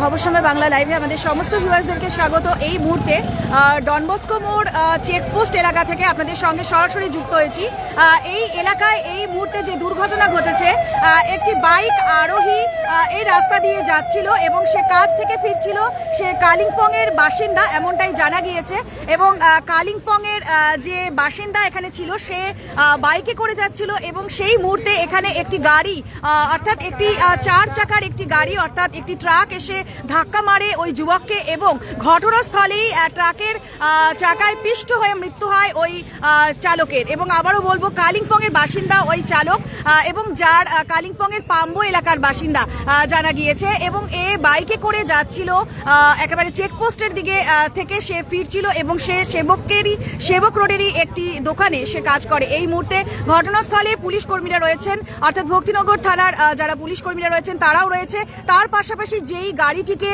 খবর সময় বাংলা লাইভে আমাদের সমস্ত ভিউয়ার্সদেরকে স্বাগত। এই মুহূর্তে ডনবস্কো মোড় চেকপোস্ট এলাকা থেকে আপনাদের সঙ্গে সরাসরি যুক্ত হয়েছি। এই এলাকায় এই মুহূর্তে যে দুর্ঘটনা ঘটেছে একটি বাইক আরোহী এই রাস্তা দিয়ে যাচ্ছিল এবং সে কাজ থেকে ফিরছিল। সে কালিম্পংয়ের বাসিন্দা এমনটাই জানা গিয়েছে এবং কালিম্পংয়ের যে বাসিন্দা এখানে ছিল, সে বাইকে করে যাচ্ছিল এবং সেই মুহূর্তে এখানে একটি গাড়ি অর্থাৎ একটি চার চাকার একটি গাড়ি, অর্থাৎ একটি ট্রাক এসে ধাক্কা মারে ওই যুবককে এবং ঘটনাস্থলেই ট্রাকের চাকায় পিষ্ট হয়ে মৃত্যু হয় ওই চালকের। এবং আবারও বলব, কালিম্পংয়ের বাসিন্দা ওই চালক এবং যার কালিম্পংয়ের পাম্বো এলাকার বাসিন্দা জানা গিয়েছে। এবং এ বাইকে করে যাচ্ছিল একেবারে চেকপোস্টের দিকে থেকে সে ফিরছিল এবং সে সেবকেরই, সেবক রোডেরই একটি দোকানে সে কাজ করে। এই মুহূর্তে ঘটনাস্থলে পুলিশ কর্মীরা রয়েছেন, অর্থাৎ ভক্তিনগর থানার যারা পুলিশ কর্মীরা রয়েছেন, তারাও রয়েছে। তার পাশাপাশি যেই গাড়িটিকে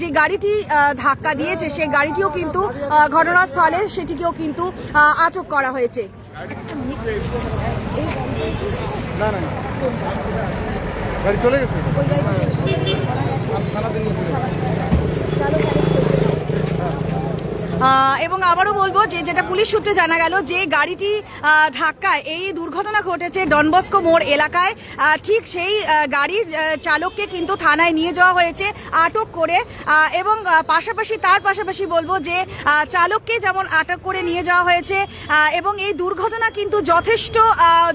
যে গাড়িটি ধাক্কা দিয়েছে সেই গাড়িটিও কিন্তু ঘটনাস্থলে সেটিকেও কিন্তু আটক করা হয়েছে। না না না। গাড়ি চলে গেছে? থানাতে নিয়ে চলে গেছে। আহ, এবং আবারও বলব যে যেটা পুলিশ সূত্রে জানা গেল যে গাড়িটি ধাক্কায় এই দুর্ঘটনা ঘটেছে ডনবস্কো মোড় এলাকায়। ঠিক সেই গাড়ির চালককে কিন্তু থানায় নিয়ে যাওয়া হয়েছে আটক করে। এবং পাশাপাশি, তার পাশাপাশি বলব যে চালককে যেমন আটক করে নিয়ে যাওয়া হয়েছে এবং এই দুর্ঘটনা কিন্তু যথেষ্ট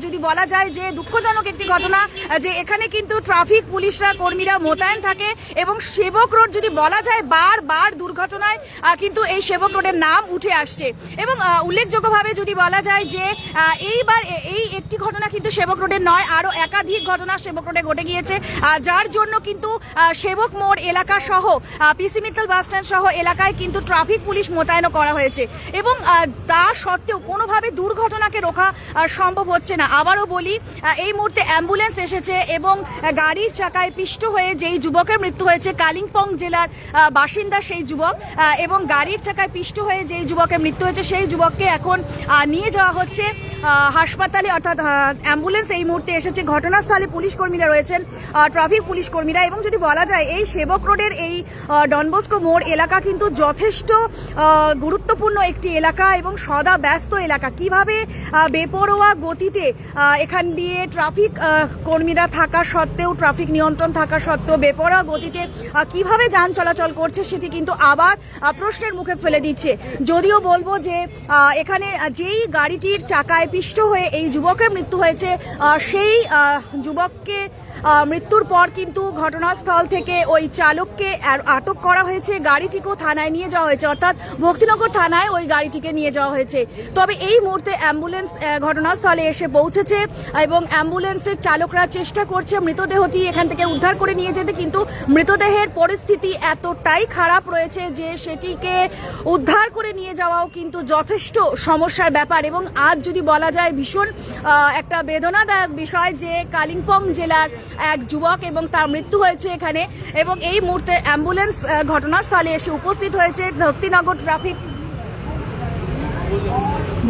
যদি বলা যায় যে দুঃখজনক একটি ঘটনা যে এখানে কিন্তু ট্রাফিক পুলিশরা, কর্মীরা মোতায়েন থাকে এবং সেবক রোড যদি বলা যায় বারবার দুর্ঘটনায় কিন্তু এই সেবক রোডের নাম উঠে আসছে। এবং উল্লেখযোগ্যভাবে যদি বলা যায় যে এইবার এই একটি ঘটনা কিন্তু সেবক রোডের নয়, আরও একাধিক ঘটনা সেবক রোডে ঘটে গিয়েছে। যার জন্য কিন্তু সেবক মোড় এলাকা সহ পিসি মিত্তল বাস স্ট্যান্ড সহ এলাকায় কিন্তু ট্রাফিক পুলিশ মোতায়েন করা হয়েছে। এবং তা সত্ত্বেও কোনোভাবে দুর্ঘটনাকে রোখা সম্ভব হচ্ছে না। আবারও বলি এই মুহূর্তে অ্যাম্বুলেন্স এসেছে এবং গাড়ির চাকায় পিষ্ট হয়ে যেই যুবকের মৃত্যু হয়েছে, কালিম্পং জেলার বাসিন্দা সেই যুবক এবং গাড়ির চাকায় পিষ্ট হয়ে যেই যুবকের মৃত্যু হয়েছে, সেই যুবককে এখন নিয়ে যাওয়া হচ্ছে হাসপাতালে, অর্থাৎ অ্যাম্বুলেন্স এই মুহূর্তে এসেছে। ঘটনাস্থলে পুলিশ কর্মীরা রয়েছেন ট্রাফিক পুলিশ কর্মীরা। এবং যদি বলা যায়, এই সেবক রোডের এই ডনবস্কো মোড় এলাকা কিন্তু যথেষ্ট গুরুত্বপূর্ণ একটি এলাকা এবং সদা ব্যস্ত এলাকা। কীভাবে বেপরোয়া গতিতে এখান দিয়ে ট্রাফিক কর্মীরা থাকা সত্ত্বেও, ট্রাফিক নিয়ন্ত্রণ থাকা সত্ত্বেও, বেপরোয়া গতিতে কীভাবে যান চলাচল করছে, সেটি কিন্তু আবার প্রশ্নের মুখে ফেলে দিচ্ছে যদিও বলব যে এখানে যেই গাড়িটির চাকায় পিষ্ট হয়ে এই যুবকের মৃত্যু হয়েছে সেই যুবককে মৃত্যুর পর কিন্তু ঘটনাস্থল থেকে ওই চালককে আটক করা হয়েছে। গাড়িটিকেও থানায় নিয়ে যাওয়া হয়েছে। অর্থাৎ ভক্তিনগর থানায় ওই গাড়িটিকে নিয়ে যাওয়া হয়েছে। তবে এই মুহূর্তে অ্যাম্বুলেন্স ঘটনাস্থলে এসে পৌঁছেছে এবং অ্যাম্বুলেন্সের চালকরা চেষ্টা করছে মৃতদেহটি এখান থেকে উদ্ধার করে নিয়ে যেতে, কিন্তু মৃতদেহের পরিস্থিতি এতটাই খারাপ রয়েছে যে সেটিকে উদ্ধার করে নিয়ে যাওয়াও কিন্তু যথেষ্ট সমস্যার ব্যাপার এবং আজ যদি বলা যায় ভীষণ একটা বেদনাদায়ক বিষয় যে কালিম্পং জেলার এক যুবক এবং তার মৃত্যু হয়েছে এখানে এবং এই মুহূর্তে অ্যাম্বুলেন্স ঘটনাস্থলে এসে উপস্থিত হয়েছে ভক্তিনগর ট্রাফিক।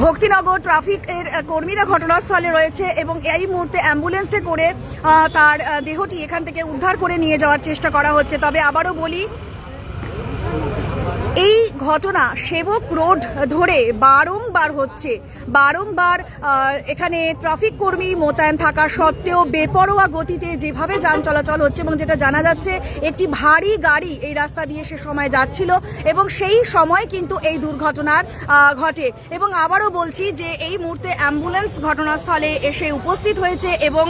ভক্তিনগর ট্রাফিক এর কর্মীরা ঘটনাস্থলে রয়েছে এবং এই মুহূর্তে অ্যাম্বুলেন্সে করে তার দেহটি এখান থেকে উদ্ধার করে নিয়ে যাওয়ার চেষ্টা করা হচ্ছে। তবে আবারও বলি এই ঘটনা সেবক রোড ধরে বারংবার হচ্ছে। বারংবার এখানে ট্রাফিক কর্মী মোতায়েন থাকা সত্ত্বেও বেপরোয়া গতিতে যেভাবে যান চলাচল হচ্ছে এবং যেটা জানা যাচ্ছে, একটি ভারী গাড়ি এই রাস্তা দিয়ে সে সময় যাচ্ছিল এবং সেই সময় কিন্তু এই দুর্ঘটনার ঘটে। এবং আবারও বলছি যে এই মুহূর্তে অ্যাম্বুলেন্স ঘটনাস্থলে এসে উপস্থিত হয়েছে এবং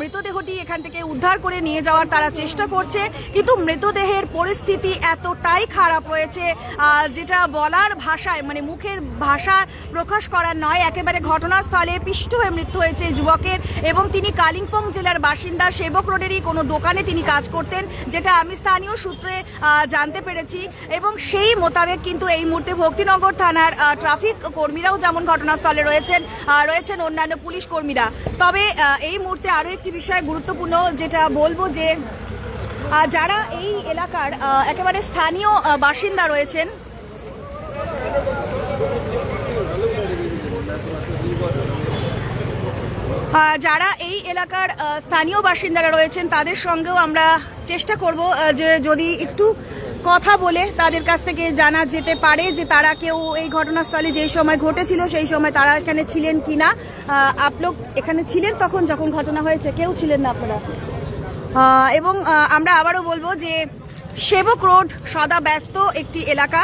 মৃতদেহটি এখান থেকে উদ্ধার করে নিয়ে যাওয়ার তারা চেষ্টা করছে। কিন্তু মৃতদেহের পরিস্থিতি এতটাই খারাপ রয়েছে আহ, যেটা বলার ভাষায় মানে মুখের ভাষা প্রকাশ করার নয় একেবারে ঘটনাস্থলে পিষ্ট হয়ে মৃত্যু হয়েছে যুবকের এবং তিনি কালিম্পং জেলার বাসিন্দা সেবক রোডেরই কোনো দোকানে তিনি কাজ করতেন যেটা আমি স্থানীয় সূত্রে জানতে পেরেছি এবং সেই মোতাবেক কিন্তু এই মুহূর্তে ভক্তিনগর থানার ট্রাফিক কর্মীরাও যেমন ঘটনাস্থলে রয়েছেন রয়েছেন অন্যান্য পুলিশ কর্মীরা। তবে এই মুহূর্তে আরও একটি বিষয় গুরুত্বপূর্ণ যেটা বলব যে যারা এই এলাকার একেবারে স্থানীয় বাসিন্দা রয়েছেন যারা এই এলাকার স্থানীয় বাসিন্দারা রয়েছেন, তাদের সঙ্গেও আমরা চেষ্টা করব যে যদি একটু কথা বলে তাদের কাছ থেকে জানা যেতে পারে যে তারা কেউ এই ঘটনাস্থলে যেই সময় ঘটেছিল, সেই সময় তারা এখানে ছিলেন কিনা। আপলোক এখানে ছিলেন তখন যখন ঘটনা হয়েছে, কেউ ছিলেন না আপনারা? এবং আমরা আবারও বলব যে সেবক রোড সদা ব্যস্ত একটি এলাকা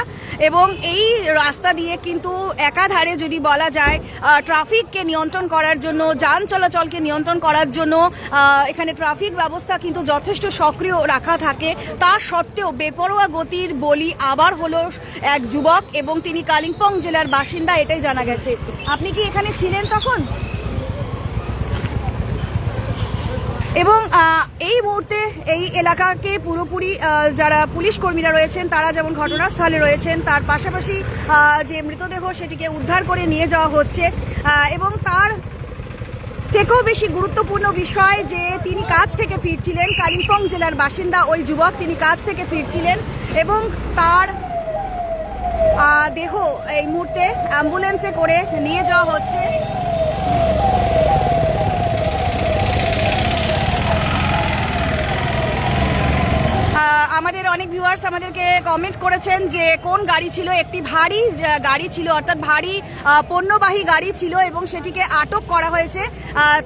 এবং এই রাস্তা দিয়ে কিন্তু একাধারে যদি বলা যায় ট্রাফিককে নিয়ন্ত্রণ করার জন্য, যান চলাচলকে নিয়ন্ত্রণ করার জন্য এখানে ট্রাফিক ব্যবস্থা কিন্তু যথেষ্ট সক্রিয় রাখা থাকে। তা সত্ত্বেও বেপরোয়া গতির বলি আবার হলো এক যুবক এবং তিনি কালিম্পং জেলার বাসিন্দা, এটাই জানা গেছে। আপনি কি এখানে ছিলেন তখন? এবং এই মুহূর্তে এই এলাকাকে পুরোপুরি যারা পুলিশ কর্মীরা রয়েছেন, তারা যেমন ঘটনাস্থলে রয়েছেন, তার পাশাপাশি যে মৃতদেহ সেটিকে উদ্ধার করে নিয়ে যাওয়া হচ্ছে এবং তার থেকেও বেশি গুরুত্বপূর্ণ বিষয় যে তিনি কাজ থেকে ফিরছিলেন, কালিম্পং জেলার বাসিন্দা ওই যুবক তিনি কাজ থেকে ফিরছিলেন এবং তার দেহ এই মুহূর্তে অ্যাম্বুলেন্সে করে নিয়ে যাওয়া হচ্ছে। অনেক ভিউয়ার্স আমাদেরকে কমেন্ট করেছেন যে কোন গাড়ি ছিল? একটি ভারী গাড়ি ছিল, অর্থাৎ ভারী পণ্যবাহী গাড়ি ছিল এবং সেটিকে আটক করা হয়েছে।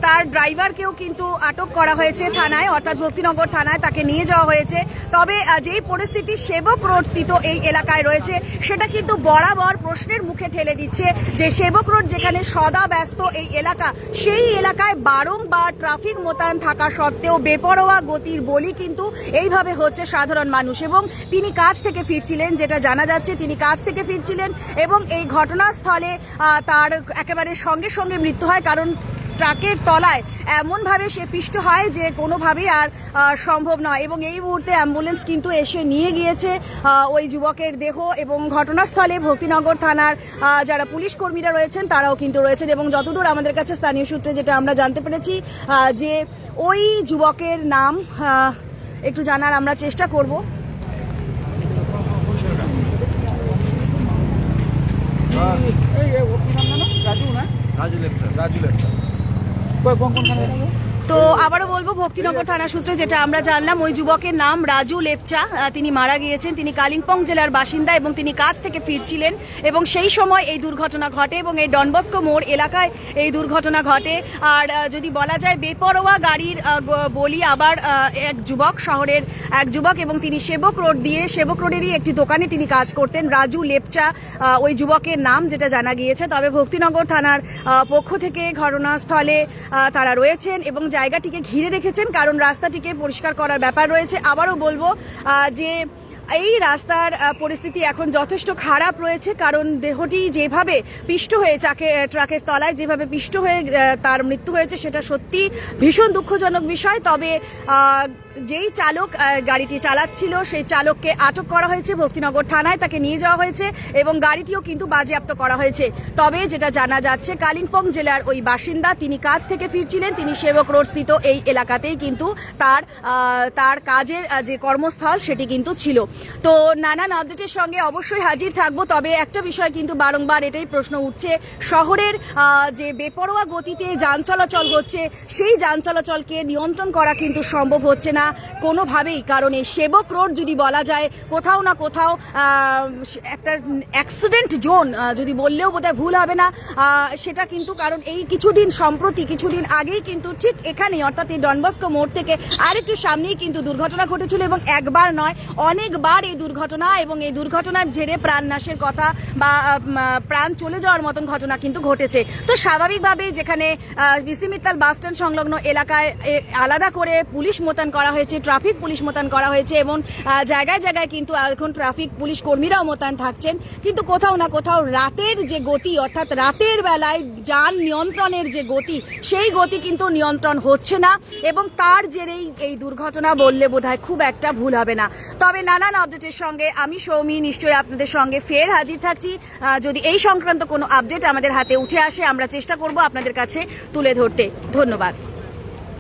তার ড্রাইভারকেও কিন্তু আটক করা হয়েছে থানায়, অর্থাৎ ভক্তিনগর থানায় তাকে নিয়ে যাওয়া হয়েছে। তবে যেই পরিস্থিতি সেবক রোড স্থিত এই এলাকায় রয়েছে, সেটা কিন্তু বরাবর প্রশ্নের মুখে ঠেলে দিচ্ছে যে সেবক রোড যেখানে সদা ব্যস্ত এই এলাকা, সেই এলাকায় বারংবার ট্রাফিক মোতায়েন থাকা সত্ত্বেও বেপরোয়া গতির বলি কিন্তু এইভাবে হচ্ছে সাধারণ মানুষ। এবং তিনি কাজ থেকে ফিরছিলেন, যেটা জানা যাচ্ছে তিনি কাজ থেকে ফিরছিলেন এবং এই ঘটনাস্থলে তার একেবারে সঙ্গে সঙ্গে মৃত্যু হয়। কারণ ট্রাকের তলায় এমনভাবে সে পিষ্ট হয় যে কোনোভাবেই আর সম্ভব নয়। এবং এই মুহূর্তে অ্যাম্বুলেন্স কিন্তু এসে নিয়ে গিয়েছে ওই যুবকের দেহ এবং ঘটনাস্থলে ভক্তিনগর থানার যারা পুলিশ কর্মীরা রয়েছেন তারাও কিন্তু রয়েছেন এবং যতদূর আমাদের কাছে স্থানীয় সূত্রে যেটা আমরা জানতে পেরেছি যে ওই যুবকের নাম একটু জানার আমরা চেষ্টা করব। এই এই ও কি নাম জানো? রাজু না? রাজু লেপ্টার রাজু লেপ্টার কোন কোনখানে? তো আবারও বলব ভক্তিনগর থানা সূত্রে যেটা আমরা জানলাম, ওই যুবকের নাম রাজু লেপচা তিনি মারা গিয়েছেন, তিনি কালিম্পং জেলার বাসিন্দা এবং তিনি কাজ থেকে ফিরছিলেন এবং সেই সময় এই দুর্ঘটনা ঘটে এবং এই ডনবস্কো মোড় এলাকায় এই দুর্ঘটনা ঘটে। আর যদি বলা যায়, বেপরোয়া গাড়ির বলি আবার এক যুবক, শহরের এক যুবক এবং তিনি সেবক রোড দিয়ে, সেবক রোডেরই একটি দোকানে তিনি কাজ করতেন, রাজু লেপচা ওই যুবকের নাম যেটা জানা গিয়েছে। তবে ভক্তিনগর থানার পক্ষ থেকে ঘটনাস্থলে তারা রয়েছেন এবং জায়গাটিকে ঘিরে রেখেছেন, কারণ রাস্তাটিকে পরিষ্কার করার ব্যাপার রয়েছে। আবারও বলব যে এই রাস্তার পরিস্থিতি এখন যথেষ্ট খারাপ রয়েছে, কারণ দেহটি যেভাবে পিষ্ট হয়ে চাকে ট্রাকের তলায় যেভাবে পিষ্ট হয়ে তার মৃত্যু হয়েছে, সেটা সত্যি ভীষণ দুঃখজনক বিষয়। তবে যেই চালক গাড়িটি চালাচ্ছিল, সেই চালককে আটক করা হয়েছে। ভক্তিনগর থানায় তাকে নিয়ে যাওয়া হয়েছে এবং গাড়িটিও কিন্তু বাজেয়াপ্ত করা হয়েছে। তবে যেটা জানা যাচ্ছে, কালিম্পং জেলার ওই বাসিন্দা, তিনি কাজ থেকে ফিরছিলেন। তিনি সেবক রোড স্থিত এই এলাকাতেই কিন্তু তার তার কাজের যে কর্মস্থল, সেটি কিন্তু ছিল। তো নানান আপডেটের সঙ্গে অবশ্যই হাজির থাকব, তবে একটা বিষয় কিন্তু বারংবার এটাই প্রশ্ন উঠছে। শহরের যে বেপরোয়া গতিতে যান চলাচল হচ্ছে, সেই যান চলাচলকে নিয়ন্ত্রণ করা কিন্তু সম্ভব হচ্ছে না। কোনোভাবেই, কারণ এই সেবক রোড যদি বলা যায়, কোথাও না কোথাও একটা অ্যাক্সিডেন্ট জোন যদি বললেও বোধহয় ভুল হবে না। সেটা কিন্তু কারণ এই কিছুদিন সম্প্রতি, কিছুদিন আগেই কিন্তু ঠিক এখানেই, অর্থাৎ এই ডনবস্কো মোড় থেকে আরেকটু সামনেই কিন্তু দুর্ঘটনা ঘটেছিল এবং একবার নয়, অনেকবার এই দুর্ঘটনা এবং এই দুর্ঘটনার জেরে প্রাণ নাশের কথা বা প্রাণ চলে যাওয়ার মতন ঘটনা কিন্তু ঘটেছে। তো স্বাভাবিকভাবেই যেখানে বিসি মিত্তাল বাস স্ট্যান্ড সংলগ্ন এলাকায় আলাদা করে পুলিশ মোতায়েন করা হয়েছে, ট্রাফিক পুলিশ মোতায়েন করা হয়েছে এবং জায়গায় জায়গায় কিন্তু এখন ট্রাফিক পুলিশ কর্মীরাও মোতায়েন থাকছেন। কিন্তু কোথাও না কোথাও রাতের যে গতি, অর্থাৎ রাতের বেলায় যান নিয়ন্ত্রণের যে গতি, সেই গতি কিন্তু নিয়ন্ত্রণ হচ্ছে না এবং তার জেরেই এই দুর্ঘটনা বললে বোধহয় খুব একটা ভুল হবে না। তবে নানান আপডেটের সঙ্গে আমি সৌমি, নিশ্চয়ই আপনাদের সঙ্গে ফের হাজির থাকছি। যদি এই সংক্রান্ত কোনো আপডেট আমাদের হাতে উঠে আসে, আমরা চেষ্টা করব আপনাদের কাছে তুলে ধরতে। ধন্যবাদ।